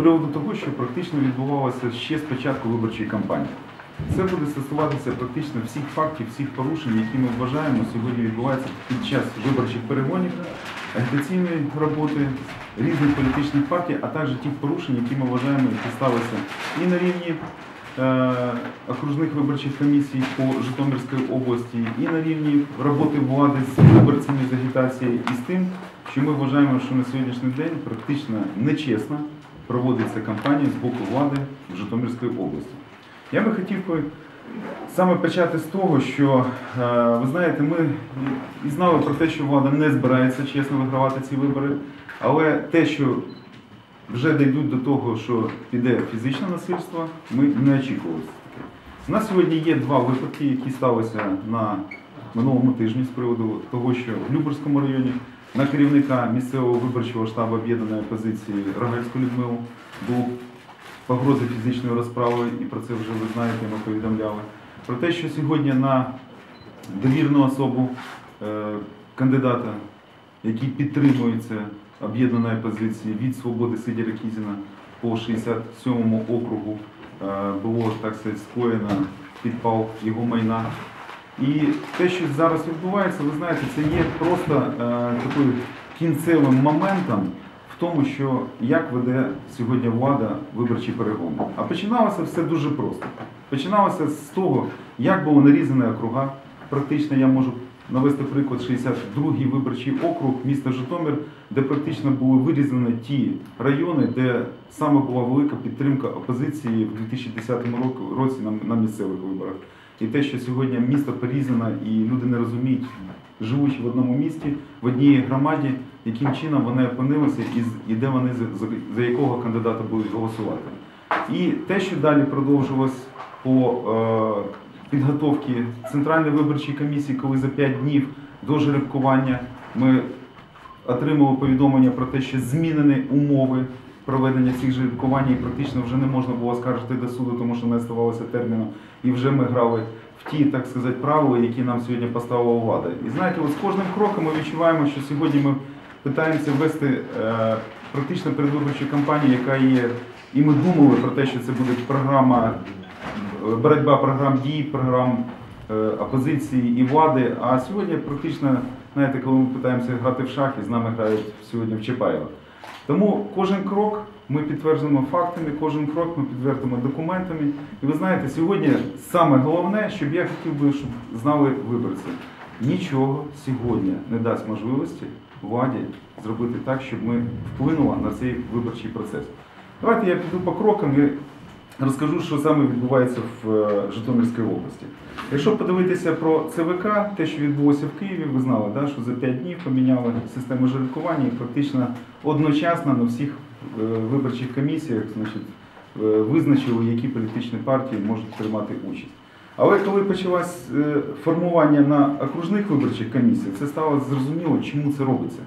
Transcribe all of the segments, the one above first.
приводу того, що практично відбувалося ще з початку виборчої кампанії. Це буде стосуватися практично всіх фактів, всіх порушень, які ми вважаємо сьогодні відбуваються під час виборчих перегонів, агітаційної роботи різних політичних партій, а також тих порушень, які ми вважаємо, які сталися і на рівні е, окружних виборчих комісій по Житомирській області, і на рівні роботи влади з виборцями з агітацією, і з тим, що ми вважаємо, що на сьогоднішній день практично нечесно проводиться кампанія з боку влади в Житомирській області. Я би хотів саме почати з того, що е, ви знаєте, ми і знали про те, що влада не збирається чесно вигравати ці вибори, але те, що вже дійдуть до того, що піде фізичне насильство, ми не очікували. У нас сьогодні є два випадки, які сталися на минулому тижні з приводу того, що в Люберському районі на керівника місцевого виборчого штабу об'єднаної опозиції Рогальську Людмилу був погрози фізичної розправи, і про це вже ви знаєте, ми повідомляли. Про те, що сьогодні на довірну особу е, кандидата, який підтримується об'єднаної опозиції від свободи Сидіра Кізіна по 67-му округу, е, було так сказати, скоєно підпал його майна. І те, що зараз відбувається, ви знаєте, це є просто е, таким кінцевим моментом в тому, що як веде сьогодні влада виборчі перегони. А починалося все дуже просто. Починалося з того, як було нарізане округа. Практично я можу навести приклад 62-й виборчий округ міста Житомир, де практично були вирізані ті райони, де саме була велика підтримка опозиції в 2010 році на, на місцевих виборах. І те, що сьогодні місто порізано і люди не розуміють, живучи в одному місті, в одній громаді, яким чином вони опинилися і, де вони за якого кандидата будуть голосувати. І те, що далі продовжилось по е, підготовці Центральної виборчої комісії, коли за 5 днів до жеребкування ми отримали повідомлення про те, що змінені умови проведення цих жеребкувань і практично вже не можна було скаржити до суду, тому що не оставалося терміну. І вже ми грали в ті, так сказати, правила, які нам сьогодні поставила влада. І знаєте, от з кожним кроком ми відчуваємо, що сьогодні ми питаємося вести е, практично передвиборчу кампанію, яка є, і ми думали про те, що це буде програма е, боротьба програм дій, програм е, опозиції і влади. А сьогодні практично, знаєте, коли ми питаємося грати в шахи, з нами грають сьогодні в Чапаєва. Тому кожен крок ми підтверджуємо фактами, кожен крок ми підтвердимо документами. І ви знаєте, сьогодні саме головне, щоб я хотів би, щоб знали виборці, нічого сьогодні не дасть можливості владі зробити так, щоб ми вплинули на цей виборчий процес. Давайте я піду по крокам і розкажу, що саме відбувається в е, Житомирській області. Якщо подивитися про ЦВК, те, що відбулося в Києві, ви знали, да, що за 5 днів поміняли систему жеребкування і практично одночасно на всіх е, виборчих комісіях значить, е, визначили, які політичні партії можуть приймати участь. Але коли почалось формування на окружних виборчих комісіях, це стало зрозуміло, чому це робиться.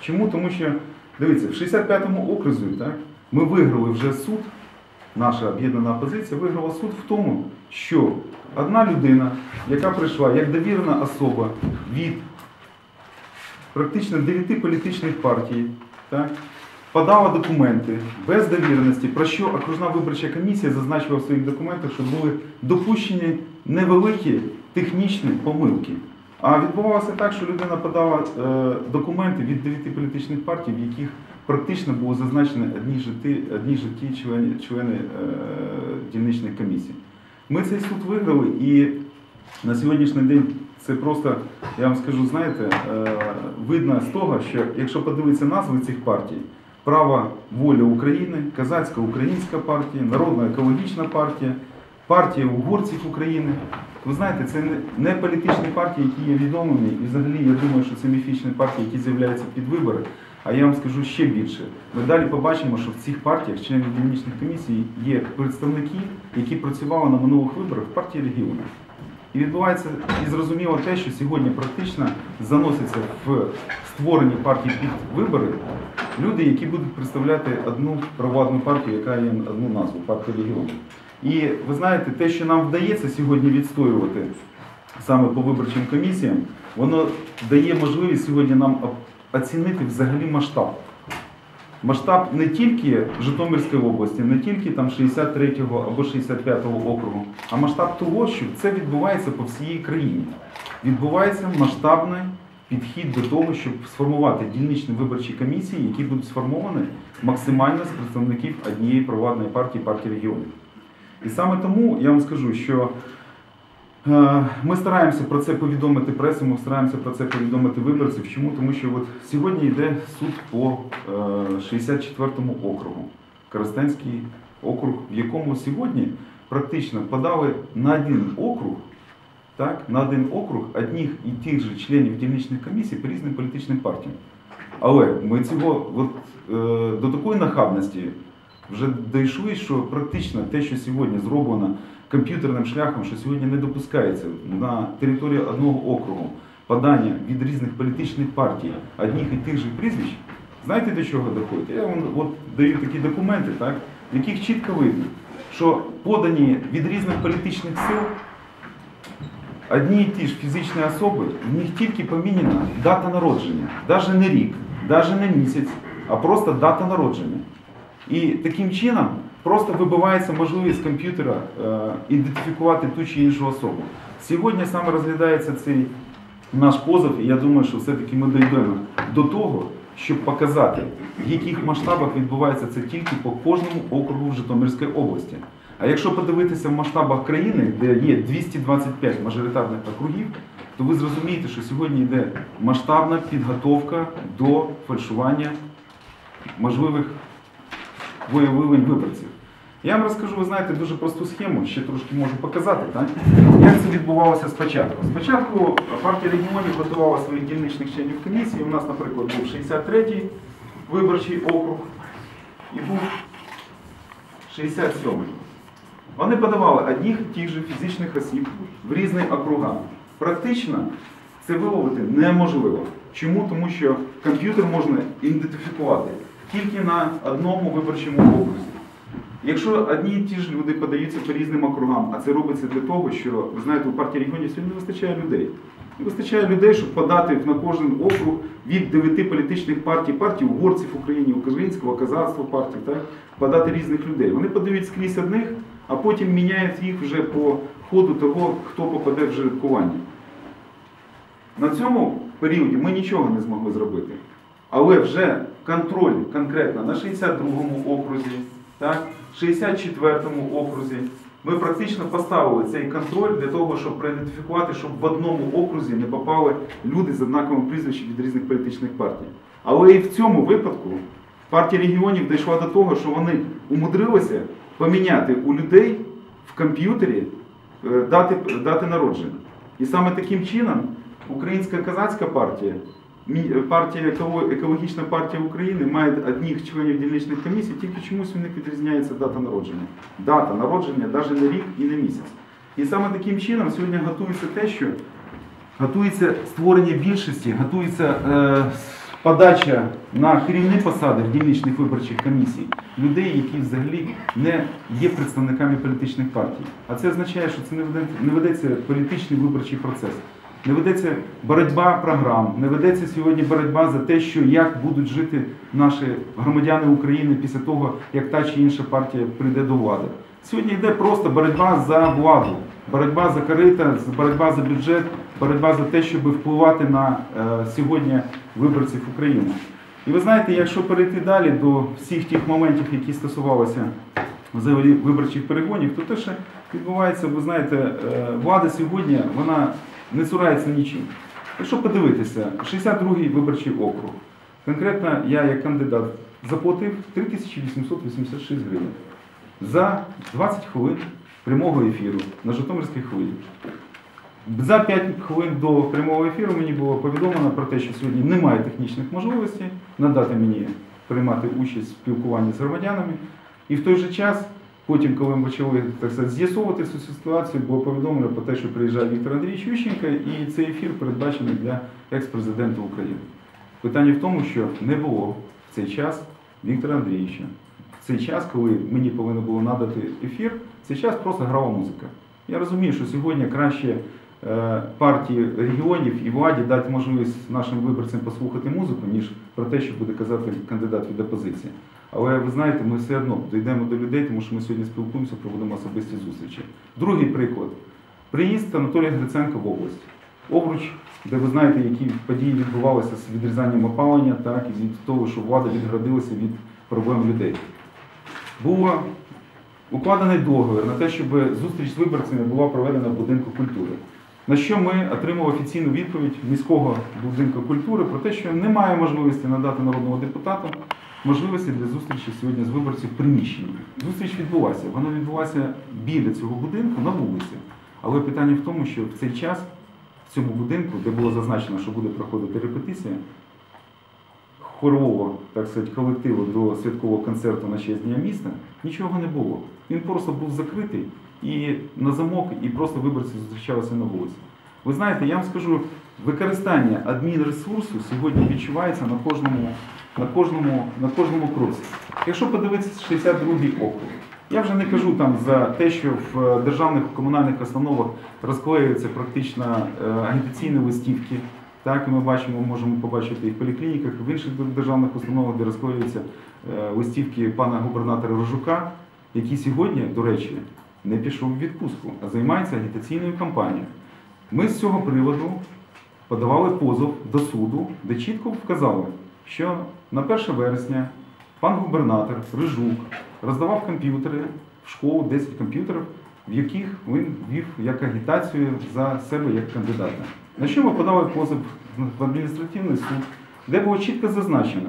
Чому? Тому що, дивіться, в 65-му окрузі так, ми виграли вже суд, наша об'єднана опозиція виграла суд в тому, що одна людина, яка прийшла як довірена особа від практично 9 політичних партій, так, подала документи без довіреності, про що окружна виборча комісія зазначила в своїх документах, що були допущені невеликі технічні помилки. А відбувалося так, що людина подала е, документи від 9 політичних партій, в яких практично було зазначено одні житті, одні житті члени, члени е, дільничних комісій. Ми цей суд виграли і на сьогоднішній день це просто, я вам скажу, знаєте, е, видно з того, що якщо подивитися назви цих партій, Права воля України, Казацька українська партія, Народна екологічна партія, партія угорців України. Ви знаєте, це не політичні партії, які є відомими, і взагалі я думаю, що це міфічні партії, які з'являються під вибори. А я вам скажу ще більше. Ми далі побачимо, що в цих партіях, членів дільничних комісій, є представники, які працювали на минулих виборах в партії регіонів. І відбувається і зрозуміло те, що сьогодні практично заноситься в створені партії під вибори люди, які будуть представляти одну провладну партію, яка є одну назву партія регіонів. І ви знаєте, те, що нам вдається сьогодні відстоювати саме по виборчим комісіям, воно дає можливість сьогодні нам оцінити взагалі масштаб масштаб не тільки Житомирської області, не тільки там 63-го або 65-го округу, а масштаб того, що це відбувається по всій країні. Відбувається масштабний підхід до того, щоб сформувати дільничні виборчі комісії, які будуть сформовані максимально з представників однієї провладної партії партії регіонів. І саме тому я вам скажу, що Ми стараємося про це повідомити пресу, ми стараємося про це повідомити виборців. Чому? Тому що от сьогодні йде суд по е, 64-му округу, Коростенський округ, в якому сьогодні практично подали на один округ, так, на один округ одних і тих же членів дільничних комісій по різним політичним партіям. Але ми цього от, е, до такої нахабності вже дійшли, що практично те, що сьогодні зроблено комп'ютерним шляхом, що сьогодні не допускається на території одного округу подання від різних політичних партій одних і тих же прізвищ, знаєте до чого доходить? Я вам от даю такі документи, так, в яких чітко видно, що подані від різних політичних сил одні і ті ж фізичні особи, в них тільки поміняна дата народження, навіть не рік, навіть не місяць, а просто дата народження. І таким чином просто вибивається можливість комп'ютера е, ідентифікувати ту чи іншу особу. Сьогодні саме розглядається цей наш позов, і я думаю, що все-таки ми дійдемо до того, щоб показати, в яких масштабах відбувається це тільки по кожному округу в Житомирській області. А якщо подивитися в масштабах країни, де є 225 мажоритарних округів, то ви зрозумієте, що сьогодні йде масштабна підготовка до фальшування можливих виявлень виборців. Я вам розкажу, ви знаєте, дуже просту схему, ще трошки можу показати. Так? Як це відбувалося спочатку? Спочатку партія регіонів готувала своїх дільничних членів комісії. У нас, наприклад, був 63-й виборчий округ і був 67-й. Вони подавали одних тих же фізичних осіб в різні округа. Практично це виловити неможливо. Чому? Тому що комп'ютер можна ідентифікувати тільки на одному виборчому окрузі. Якщо одні і ті ж люди подаються по різним округам, а це робиться для того, що ви знаєте, у партії регіонів сьогодні не вистачає людей. Не вистачає людей, щоб подати на кожен округ від дев'яти політичних партій, партій угорців в Україні, українського, казацтва партій, так, подати різних людей. Вони подають скрізь одних, а потім міняють їх вже по ходу того, хто попаде в жеребкування. На цьому періоді ми нічого не змогли зробити. Але вже контроль конкретно на 62-му окрузі, так, 64-му окрузі, ми практично поставили цей контроль для того, щоб проідентифікувати, щоб в одному окрузі не попали люди з однаковим прізвищем від різних політичних партій. Але і в цьому випадку партія регіонів дійшла до того, що вони умудрилися поміняти у людей в комп'ютері е, дати, дати народження. І саме таким чином Українська казацька партія, партія «Еко- екологічна партія України має одних членів дільничних комісій, тільки чомусь у них відрізняється дата народження. Дата народження навіть не рік і не місяць. І саме таким чином сьогодні готується те, що готується створення більшості, готується е, подача на керівні посади в дільничних виборчих комісій людей, які взагалі не є представниками політичних партій. А це означає, що це не ведеться політичний виборчий процес. Не ведеться боротьба програм, не ведеться сьогодні боротьба за те, що як будуть жити наші громадяни України після того, як та чи інша партія прийде до влади. Сьогодні йде просто боротьба за владу, боротьба за корита, боротьба за бюджет, боротьба за те, щоб впливати на е, сьогодні виборців України. І ви знаєте, якщо перейти далі до всіх тих моментів, які стосувалися взагалі виборчих перегонів, то те, що відбувається, ви знаєте, е, влада сьогодні вона не цурається нічим. Якщо подивитися, 62-й виборчий округ, конкретно я як кандидат заплатив 3886 гривень за 20 хвилин прямого ефіру на Житомирській хвилі. За 5 хвилин до прямого ефіру мені було повідомлено про те, що сьогодні немає технічних можливостей надати мені приймати участь в спілкуванні з громадянами. І в той же час, потім, коли ми почали так з'ясовувати цю ситуацію, було повідомлено про те, що приїжджає Віктор Андрійович Ющенко, і цей ефір передбачений для екс-президента України. Питання в тому, що не було в цей час Віктора Андрійовича. В цей час, коли мені повинно було надати ефір, в цей час просто грала музика. Я розумію, що сьогодні краще е, партії регіонів і владі дати можливість нашим виборцям послухати музику, ніж про те, що буде казати кандидат від опозиції. Але ви знаєте, ми все одно дійдемо до людей, тому що ми сьогодні спілкуємося, проводимо особисті зустрічі. Другий приклад. Приїзд Анатолія Гриценка в область. Обруч, де ви знаєте, які події відбувалися з відрізанням опалення, так, і від того, що влада відградилася від проблем людей. Було укладений договір на те, щоб зустріч з виборцями була проведена в будинку культури. На що ми отримали офіційну відповідь міського будинку культури про те, що немає можливості надати народному депутату можливості для зустрічі сьогодні з виборців в приміщенні. Зустріч відбулася. Вона відбулася біля цього будинку на вулиці. Але питання в тому, що в цей час в цьому будинку, де було зазначено, що буде проходити репетиція, хорового, так сказати, колективу до святкового концерту на честь Дня міста, нічого не було. Він просто був закритий і на замок, і просто виборці зустрічалися на вулиці. Ви знаєте, я вам скажу, використання адмінресурсу сьогодні відчувається на кожному, на кожному, на кожному кроці. Якщо подивитися 62-й округ, я вже не кажу там за те, що в державних комунальних установах розклеюються практично е, агітаційні листівки. Так, і ми бачимо, можемо побачити і в поліклініках, і в інших державних установах, де розклеюються е, листівки пана губернатора Рожука, який сьогодні, до речі, не пішов в відпустку, а займається агітаційною кампанією. Ми з цього приводу подавали позов до суду, де чітко вказали, що на 1 вересня пан губернатор Рижук роздавав комп'ютери в школу 10 комп'ютерів, в яких він вів як агітацію за себе як кандидата. На що ми подали позов в адміністративний суд, де було чітко зазначено,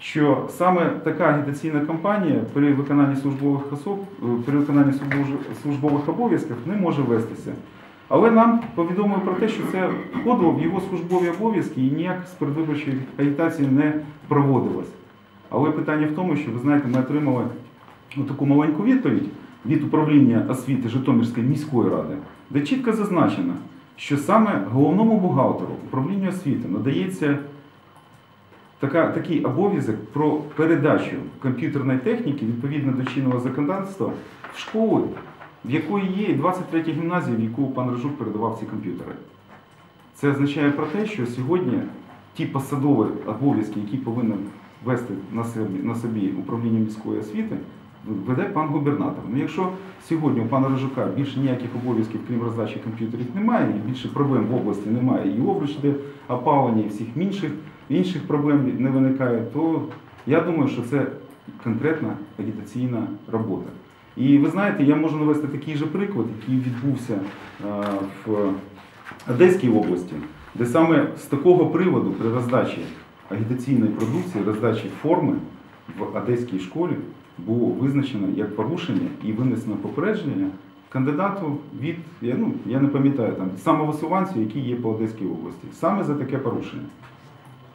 що саме така агітаційна кампанія при виконанні службових особ, е, при виконанні службових- службових обов'язків не може вестися. Але нам повідомили про те, що це входило в його службові обов'язки і ніяк з передвиборчої агітації не проводилось. Але питання в тому, що ви знаєте, ми отримали таку маленьку відповідь від управління освіти Житомирської міської ради, де чітко зазначено, що саме головному бухгалтеру управління освіти надається така, такий обов'язок про передачу комп'ютерної техніки відповідно до чинного законодавства в школи, в якої є і 23 гімназія, в яку пан Рожук передавав ці комп'ютери. Це означає про те, що сьогодні ті посадові обов'язки, які повинен вести на собі, на собі управління міської освіти, веде пан губернатор. Ну, якщо сьогодні у пана Рожука більше ніяких обов'язків, крім роздачі комп'ютерів, немає, і більше проблем в області немає, і обруч, де опалення, і всіх інших, інших проблем не виникає, то я думаю, що це конкретна агітаційна робота. І ви знаєте, я можу навести такий же приклад, який відбувся е, в Одеській області, де саме з такого приводу при роздачі агітаційної продукції, роздачі форми в одеській школі було визначено як порушення і винесено попередження кандидату від, я, ну, я не пам'ятаю, там, самовисуванцю, який є по Одеській області. Саме за таке порушення.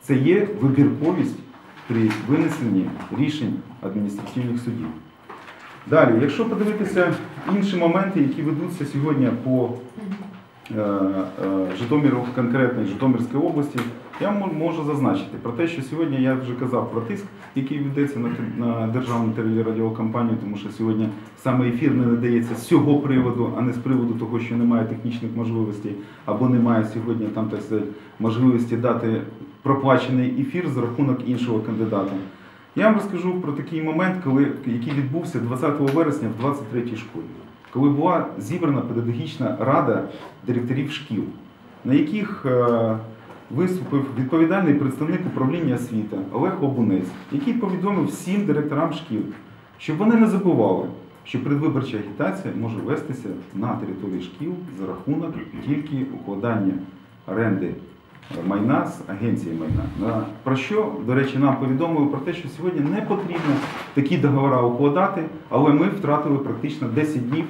Це є вибірковість при винесенні рішень адміністративних судів. Далі, якщо подивитися інші моменти, які ведуться сьогодні по е, е, Житомиру, конкретно Житомирській області, я можу зазначити про те, що сьогодні я вже казав про тиск, який ведеться на, на державну телерадіокомпанію, тому що сьогодні саме ефір не надається з цього приводу, а не з приводу того, що немає технічних можливостей, або немає сьогодні там так сказати, можливості дати проплачений ефір за рахунок іншого кандидата. Я вам розкажу про такий момент, коли, який відбувся 20 вересня в 23-й школі, коли була зібрана педагогічна рада директорів шкіл, на яких е, виступив відповідальний представник управління освіти Олег Обунець, який повідомив всім директорам шкіл, щоб вони не забували, що предвиборча агітація може вестися на території шкіл за рахунок тільки укладання оренди майна з агенції майна. Про що, до речі, нам повідомили про те, що сьогодні не потрібно такі договори укладати, але ми втратили практично 10 днів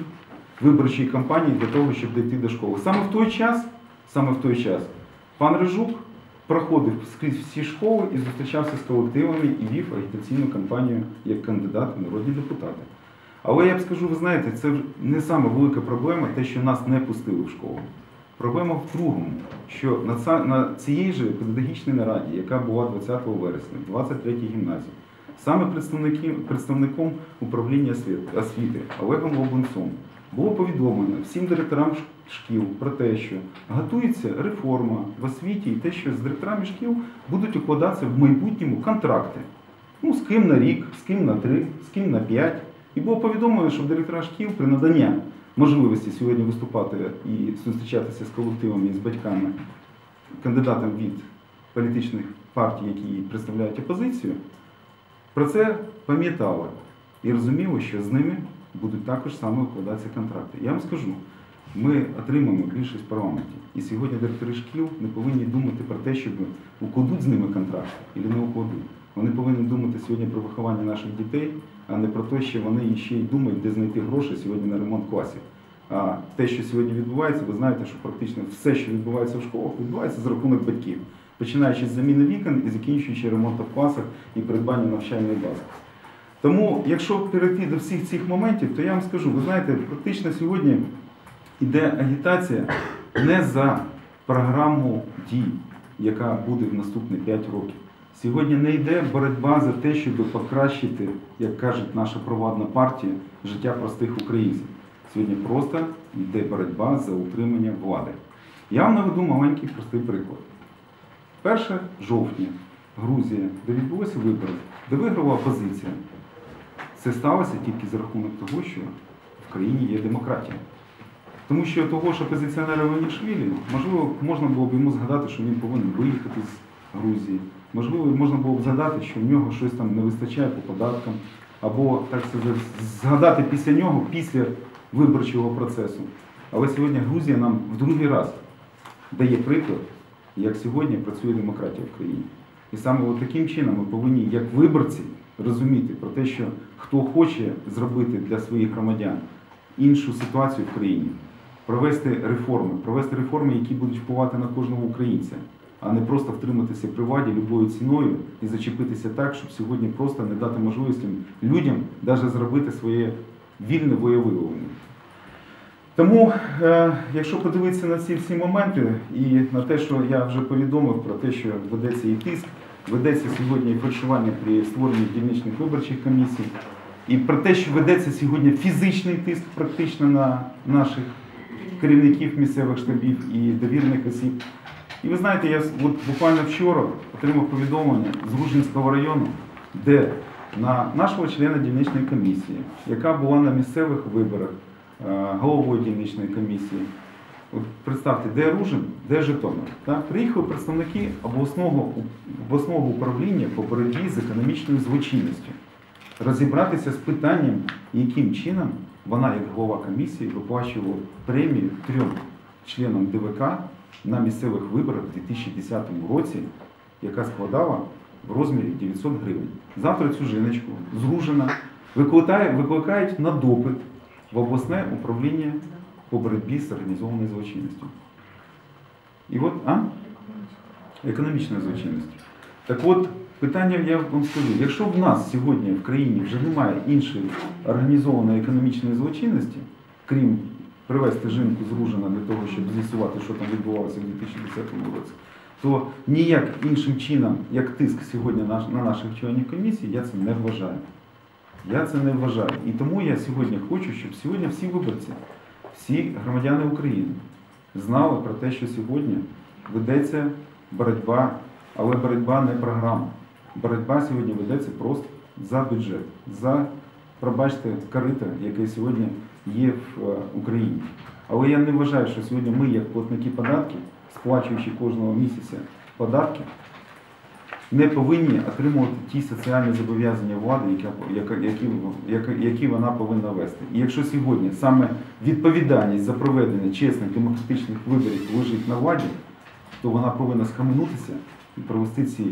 виборчої кампанії для того, щоб дійти до школи. Саме в той час, саме в той час, пан Рижук проходив скрізь всі школи і зустрічався з колективами і вів агітаційну кампанію як кандидат в народні депутати. Але я б скажу, ви знаєте, це не саме велика проблема, те, що нас не пустили в школу. Проблема в другому, що на, цієї ж педагогічній нараді, яка була 20 вересня, 23-й гімназії, саме представником управління освіти Олегом Лобунцом було повідомлено всім директорам шкіл про те, що готується реформа в освіті і те, що з директорами шкіл будуть укладатися в майбутньому контракти. Ну, з ким на рік, з ким на три, з ким на п'ять. І було повідомлено, що директора шкіл при наданні можливості сьогодні виступати і зустрічатися з колективами і з батьками, кандидатам від політичних партій, які представляють опозицію, про це пам'ятали і розуміли, що з ними будуть також саме укладатися контракти. Я вам скажу, ми отримаємо більшість в парламенті. І сьогодні директори шкіл не повинні думати про те, щоб укладуть з ними контракт або не укладуть. Вони повинні думати сьогодні про виховання наших дітей, а не про те, що вони ще й думають, де знайти гроші сьогодні на ремонт класів. А те, що сьогодні відбувається, ви знаєте, що практично все, що відбувається в школах, відбувається за рахунок батьків, починаючи з заміни вікон і закінчуючи ремонтом в і придбанням навчальної бази. Тому, якщо перейти до всіх цих моментів, то я вам скажу, ви знаєте, практично сьогодні йде агітація не за програму дій, яка буде в наступні 5 років. Сьогодні не йде боротьба за те, щоб покращити, як каже наша провладна партія, життя простих українців. Сьогодні просто йде боротьба за утримання влади. Я вам наведу маленький простий приклад. 1 жовтня Грузія, де відбулися вибори, де виграла опозиція. Це сталося тільки за рахунок того, що в країні є демократія. Тому що того ж опозиціонера Ванішвілі, можливо, можна було б йому згадати, що він повинен виїхати з Грузії. Можливо, можна було б згадати, що в нього щось там не вистачає по податкам, або так сказати, згадати після нього, після виборчого процесу. Але сьогодні Грузія нам в другий раз дає приклад, як сьогодні працює демократія в країні. І саме таким чином ми повинні, як виборці, розуміти про те, що хто хоче зробити для своїх громадян іншу ситуацію в країні, провести реформи, провести реформи, які будуть впливати на кожного українця, а не просто втриматися при владі любою ціною і зачепитися так, щоб сьогодні просто не дати можливості людям навіть зробити своє вільне воєвиявлення. Тому, е, якщо подивитися на ці всі моменти і на те, що я вже повідомив про те, що ведеться і тиск, ведеться сьогодні і фальшування при створенні дільничних виборчих комісій, і про те, що ведеться сьогодні фізичний тиск практично на наших керівників місцевих штабів і довірних осіб. І ви знаєте, я от буквально вчора отримав повідомлення з Ружинського району, де на нашого члена дільничної комісії, яка була на місцевих виборах е, головою дільничної комісії, от представте, де Ружин, де Житомир. Так? Приїхали представники обласного, обласного управління по боротьбі з економічною злочинністю розібратися з питанням, яким чином вона, як голова комісії, виплачувала премію трьом членам ДВК на місцевих виборах у 2010 році, яка складала в розмірі 900 гривень. Завтра цю жіночку зружена викликають на допит в обласне управління по боротьбі з організованою злочинністю. І от, а? Економічною злочинністю. Так от, питання я вам скажу, якщо в нас сьогодні в країні вже немає іншої організованої економічної злочинності, крім привезти жінку з Ружина для того, щоб з'ясувати, що там відбувалося в 2010 році, то ніяк іншим чином, як тиск сьогодні на, на наших членів комісії, я це не вважаю. Я це не вважаю. І тому я сьогодні хочу, щоб сьогодні всі виборці, всі громадяни України знали про те, що сьогодні ведеться боротьба, але боротьба не програма. Боротьба сьогодні ведеться просто за бюджет, за, пробачте, корита, яке сьогодні є в е, Україні. Але я не вважаю, що сьогодні ми, як платники податків, сплачуючи кожного місяця податки, не повинні отримувати ті соціальні зобов'язання влади, які, вона повинна вести. І якщо сьогодні саме відповідальність за проведення чесних демократичних виборів лежить на владі, то вона повинна схаменутися і провести ці е,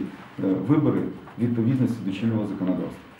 вибори відповідності до чинного законодавства.